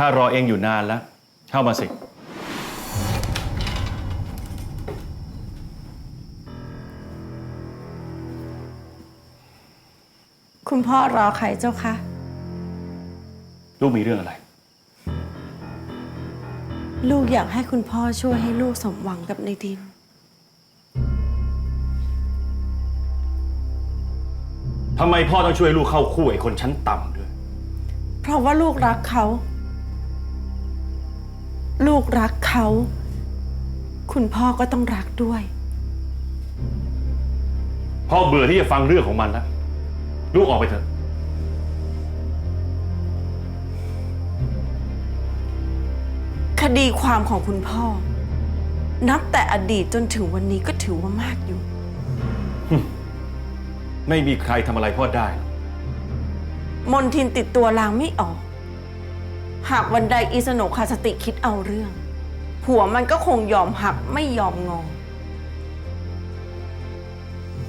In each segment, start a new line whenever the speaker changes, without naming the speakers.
ข้ารอเองอยู่นานแล้ว เข้ามาสิ
คุณพ่อรอใครเจ้าคะ
ลูกมีเรื่องอะไร
ลูกอยากให้คุณพ่อช่วยให้ลูกสมหวังกับในดิน
ทำไมพ่อต้องช่วยลูกเข้าคู่ไอ้คนชั้นต่ำด้วย
เพราะว่าลูกรักเขา ลูกรักเขา คุณพ่อก็ต้องรักด้วย
พ่อเบื่อที่จะฟังเรื่องของมันแล้วลูกออกไปเถอะ
คดีความของคุณพ่อ นับแต่อดีตจนถึงวันนี้ก็ถือว่ามากอยู่
ไม่มีใครทำอะไรพ่อได้หรอก
มนทินติดตัวลางไม่ออก หากวันใดอีสโนขาดสติคิดเอาเรื่อง ผัวมันก็คงยอมหักไม่ยอมงอ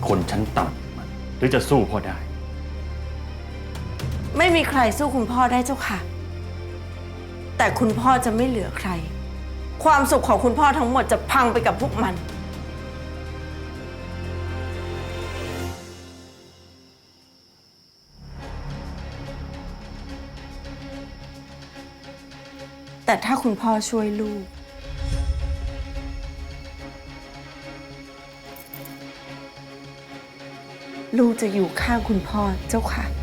คนชั้นต่ำมันหรือจะสู้พ่อได้
ไม่มีใครสู้คุณพ่อได้เจ้าค่ะ แต่คุณพ่อจะไม่เหลือใคร ความสุขของคุณพ่อทั้งหมดจะพังไปกับพวกมัน แต่ถ้าคุณพ่อช่วยลูก ลูกจะอยู่ข้างคุณพ่อเจ้าค่ะ